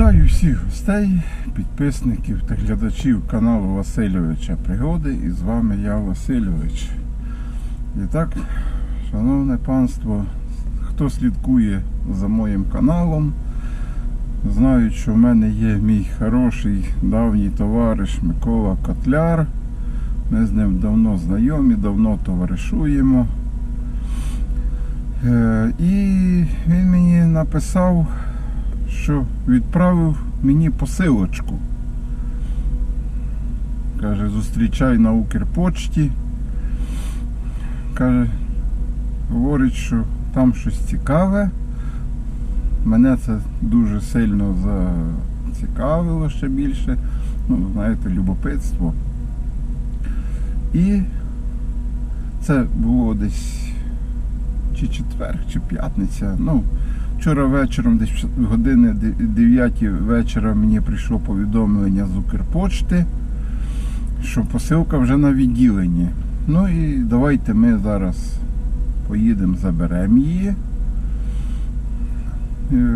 Вітаю всіх гостей, підписників та глядачів каналу Васильовича Пригоди. І з вами я Васильович. І так, шановне панство, хто слідкує за моїм каналом, знають, що в мене є мій хороший давній товариш Микола Котляр. Ми з ним давно знайомі, давно товаришуємо. Е, І він мені написав, що відправив мені посилочку. Каже, зустрічай на Укрпочті. Каже, говорить, що там щось цікаве. Мене це дуже сильно зацікавило ще більше. Ну, знаєте, любопитство. І це було десь чи четвер, чи п'ятниця. Ну, вчора вечором, десь години 9 вечора мені прийшло повідомлення з Укрпочти, що посилка вже на відділенні. Ну і давайте ми зараз поїдемо, заберемо її. Е,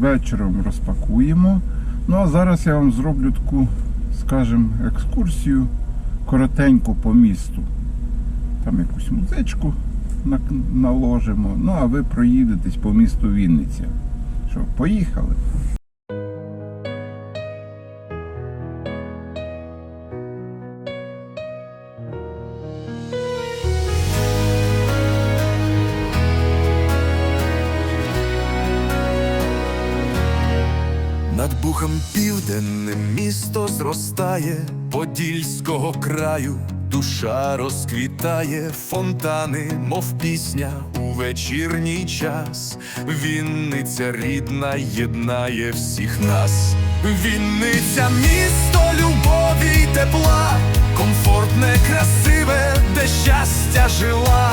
Вечором розпакуємо. Ну а зараз я вам зроблю таку, скажімо, екскурсію коротеньку по місту. Там якусь музичку наложимо. Ну а ви проїдетесь по місту Вінниця. Що, поїхали? Над Бухом південним місто зростає, Подільського краю душа розквітає, фонтани, мов пісня у вечірній час. Вінниця рідна єднає всіх нас. Вінниця місто любові й тепла, комфортне, красиве, де щастя жила.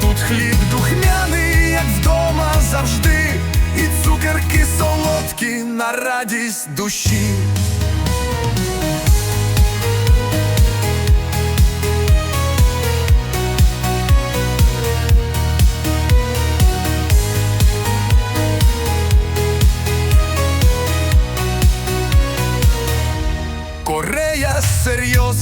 Тут хліб духмяний, як вдома завжди, і цукерки солодкі на радість душі.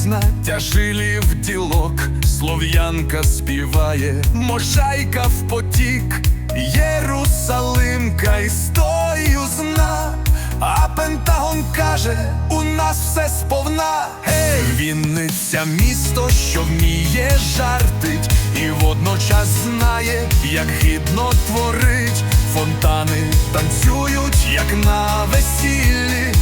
Серйозна, тяжилів ділок, слов'янка співає, мошайка в потік, Єрусалимка історію зна, а Пентагон каже, у нас все сповна. Гей, Вінниця місто, що вміє жартить, і водночас знає, як гідно творить. Фонтани танцюють, як на весіллі.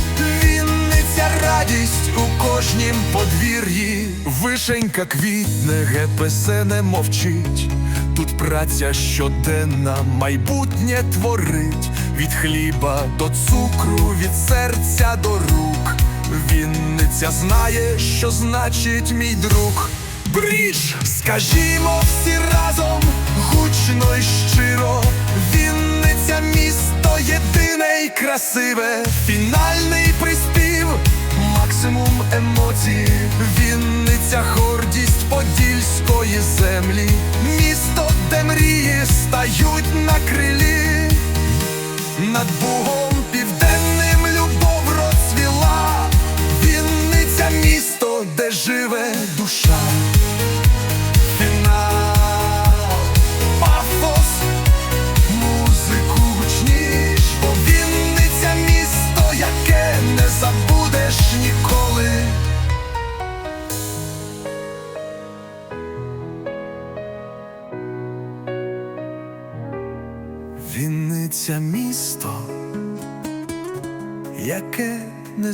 Вінниця радість у кожнім подвір'ї. Вишенька квітне, ГПС не мовчить. Тут праця щоденна, майбутнє творить. Від хліба до цукру, від серця до рук. Вінниця знає, що значить мій друг. Бріж, скажімо всі разом, гучно й щиро. Вінниця місто єдине й красиве, приспів, емоцій. Вінниця гордість подільської землі, місто, де мрії стають на крилі. Над Бугом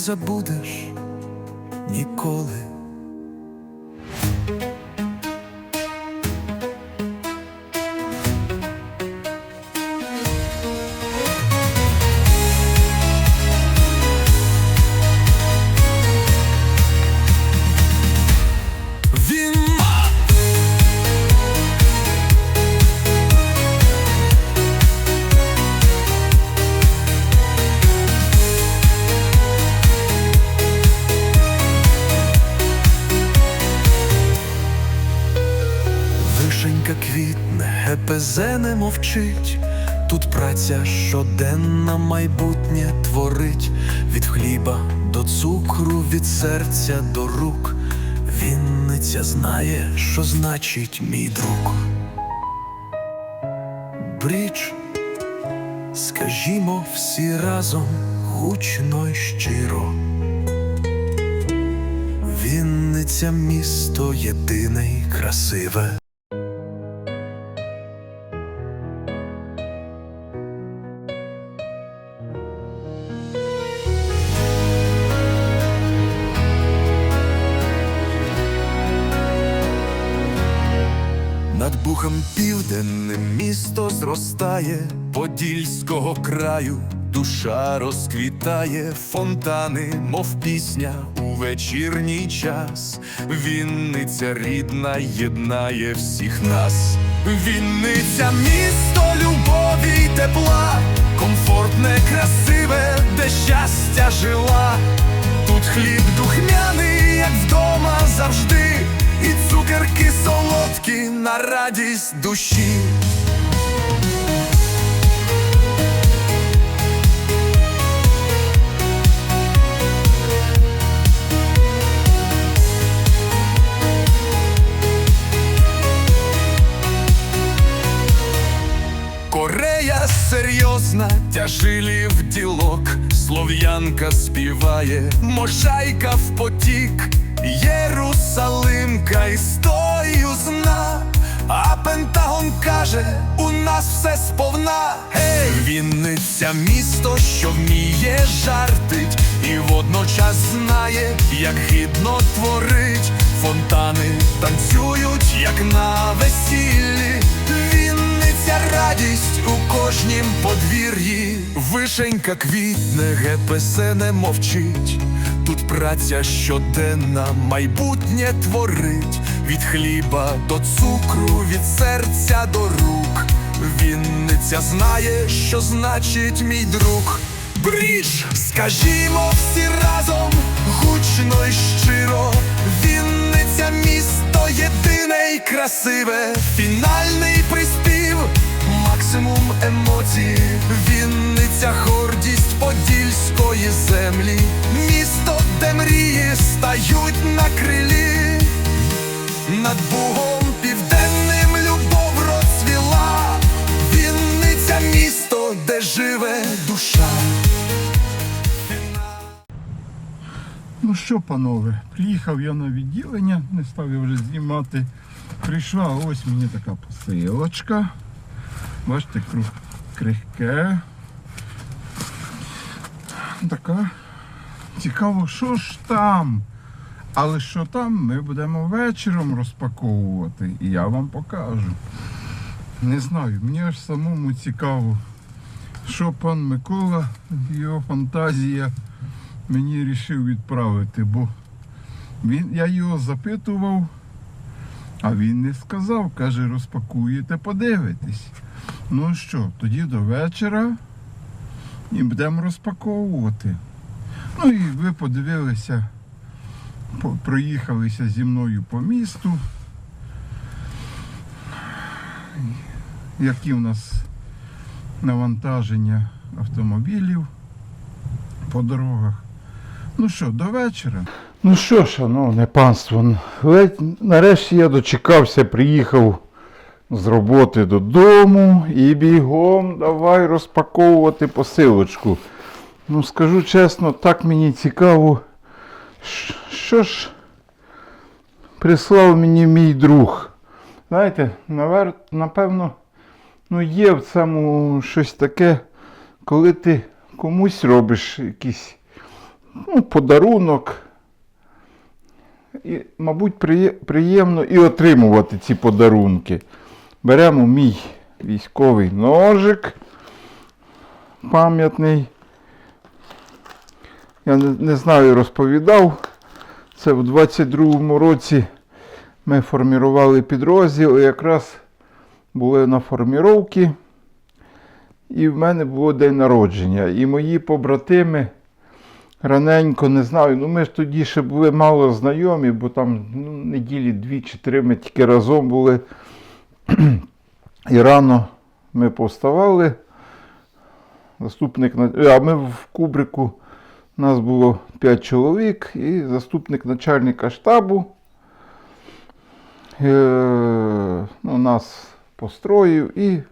забудеш ГПЗ не мовчить, Тут праця щоденна майбутнє творить від хліба до цукру, від серця до рук. Вінниця знає, що значить мій друг. Бріч, скажімо всі разом гучно й щиро. Вінниця місто єдине й красиве. Над Бухом південним місто зростає Подільського краю, душа розквітає, фонтани, мов пісня у вечірній час. Вінниця рідна єднає всіх нас. Вінниця місто любові й тепла, комфортне, красиве, де щастя жила. Тут хліб духмяний, як вдома завжди, і цукерки солодкі на радість душі. Корея серйозна, тяжилів ділок, слов'янка співає, можайка в потік, Єрусалимка історію зна, а Пентагон каже, у нас все сповна. Гей, Вінниця місто, що вміє жартить, і водночас знає, як гідно творить. Фонтани танцюють, як на весіллі. Вінниця радість у кожнім подвір'ї. Вишенька квітне, ГПС не мовчить. Тут праця щоденна, майбутнє творить. Від хліба до цукру, від серця до рук. Вінниця знає, що значить мій друг. Бріж, скажімо всі разом, гучно й щиро. Вінниця місто єдине й красиве, фінальний приспів, максимум емоцій. Вінниця гордість подільської землі, стають на крилі. Над Бугом південним любов розцвіла, Вінниця місто, де живе душа. Ну що, панове, приїхав я на відділення, не став я вже знімати. Прийшла ось мені така посилочка. Бачите, крихке. Така. Цікаво, що ж там? Але що там, ми будемо вечором розпаковувати і я вам покажу. Не знаю, мені аж самому цікаво, що пан Микола, його фантазія мені рішив відправити, бо він, я його запитував, а він не сказав, каже, розпакуєте, подивитесь. Ну що, тоді до вечора і будемо розпаковувати. Ну і ви подивилися, проїхалися зі мною по місту. Які в нас навантаження автомобілів по дорогах. Ну що, до вечора. Ну що, шановне панство, ледь нарешті я дочекався, приїхав з роботи додому і бігом давай розпаковувати посилочку. Ну, скажу чесно, так мені цікаво, що ж прислав мені мій друг. Знаєте, навер... напевно, ну є в цьому щось таке, коли ти комусь робиш якийсь ну, подарунок. І, мабуть, приємно і отримувати ці подарунки. Беремо мій військовий ножик пам'ятний. Я не, знаю, розповідав. Це в 22-му році ми формували підрозділ і якраз були на форміровці. І в мене було день народження. І мої побратими раненько, не знаю, ну ми ж тоді ще були мало знайомі, бо там ну, неділі дві чи три ми тільки разом були. І рано ми повставали, заступник а ми в Кубрику. Нас було 5 чоловік і заступник начальника штабу. Е, ну, нас построїв і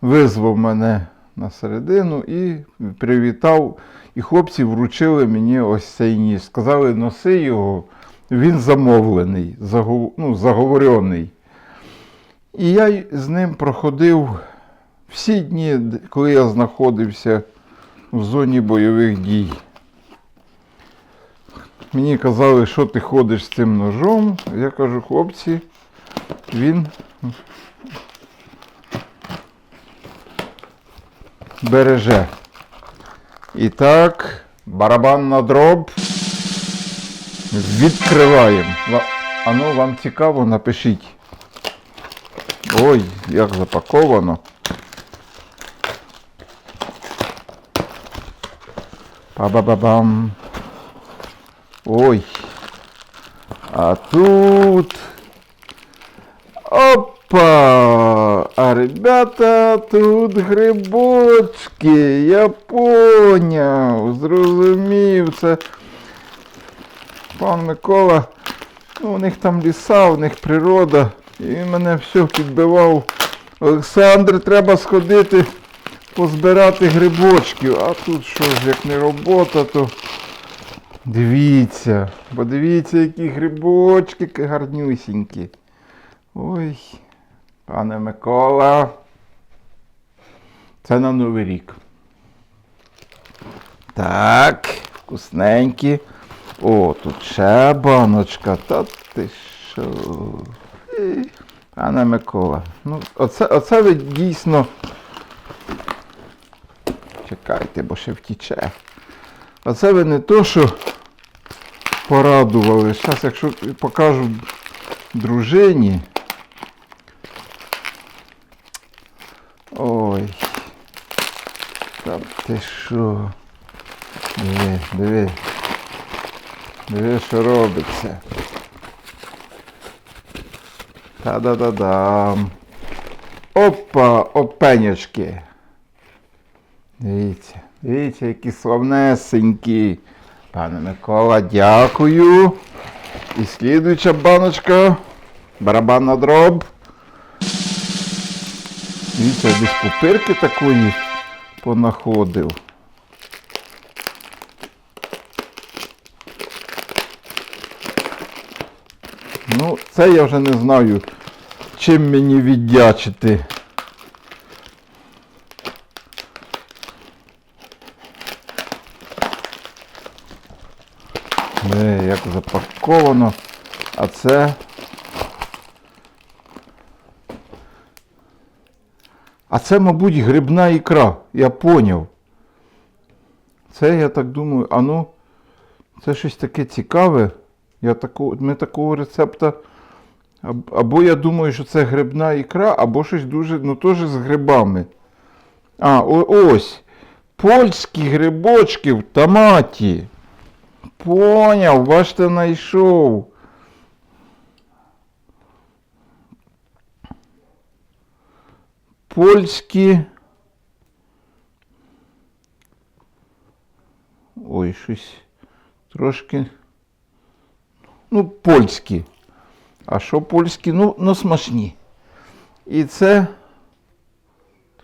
визвав мене на середину і привітав. І хлопці вручили мені ось цей ніж. Сказали, носи його, він замовлений, загов... ну, заговорений. І я з ним проходив всі дні, коли я знаходився в зоні бойових дій. Мені казали, що ти ходиш з цим ножом. Я кажу, хлопці, він береже. І так, барабан на дроб. Відкриваємо. Ва- А ну вам цікаво, напишіть. Ой, як запаковано. Па-ба-ба-бам. Ой. А тут. Опа! А ребята, тут грибочки. Я поняв, зрозумів. Це пан Микола. Ну, у них там ліса, у них природа. І мене все підбивав. Олександр, треба сходити позбирати грибочків. А тут що ж, як не робота, то дивіться. Подивіться, які грибочки гарнюсінькі. Ой, пане Микола. Це на Новий рік. Так, вкусненькі. О, тут ще баночка. Та ти що? Пане Микола. Ну, оце, оце ви дійсно. Чекайте, бо ще втіче. Оце ви не то, що порадували. Зараз, якщо покажу дружині. Ой. Та ти що? Диви, диви. Диви, що робиться. Та-да-да-дам. Опа, опенячки. Дивіться, дивіться, які славнесенькі. Пане Микола, дякую. І слідуюча баночка. Барабан на дроб. Дивіться, десь пупирки такої понаходив. Ну, це я вже не знаю, чим мені віддячити. Де, як запаковано. А це. А це, мабуть, грибна ікра. Я поняв. Це, я так думаю, а ну, це щось таке цікаве. Я таку, ми такого рецепта. Або я думаю, що це грибна ікра, або щось дуже, ну теж з грибами. А, ось. Польські грибочки в томаті. Поняв, бачите, знайшов. Польські. Ой, щось трошки. Ну, польські. А що польські? Ну, ну смачні. І це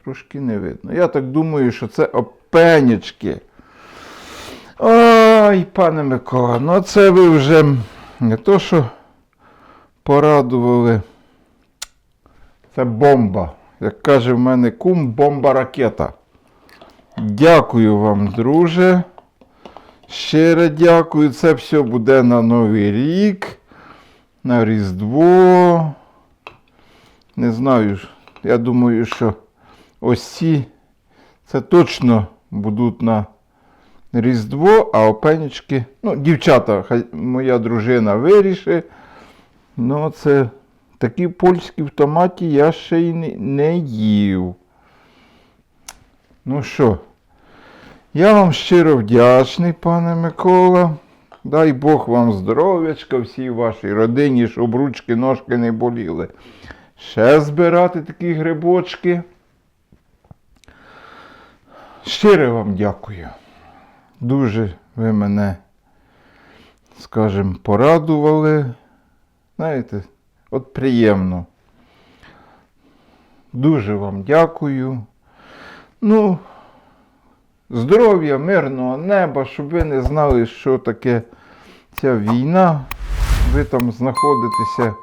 трошки не видно. Я так думаю, що це опенячки. Ой, пане Микола, ну це ви вже не то, що порадували. Це бомба. Як каже в мене кум, бомба ракета. Дякую вам, друже. Щиро дякую. Це все буде на Новий рік, на Різдво. Не знаю. Я думаю, що ось ці це точно будуть на Різдво, а опенічки. Ну, дівчата, хай моя дружина вирішить. Ну, це такі польські в томаті я ще й не, їв. Ну що, я вам щиро вдячний, пане Микола. Дай Бог вам здоров'ячка, всій вашій родині, щоб ручки, ножки не боліли. Ще збирати такі грибочки. Щиро вам дякую. Дуже ви мене, скажімо, порадували. Знаєте, от приємно. Дуже вам дякую. Ну, здоров'я, мирного неба, щоб ви не знали, що таке ця війна. Ви там знаходитеся.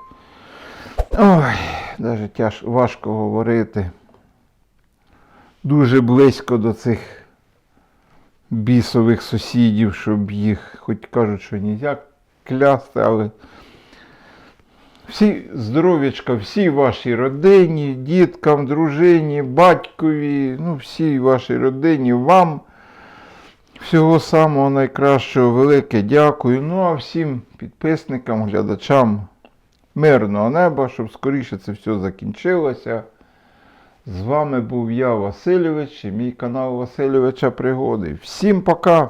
Ой, навіть важко говорити. Дуже близько до цих бісових сусідів, щоб їх, хоч кажуть, що ніяк клясти, але всі здоров'ячка, всій вашій родині, діткам, дружині, батькові, ну, всій вашій родині, вам. Всього самого найкращого, велике дякую. Ну а всім підписникам, глядачам мирного неба, щоб скоріше це все закінчилося. З вами був я, Васильович, і мій канал Васильовича Пригоди. Всім пока!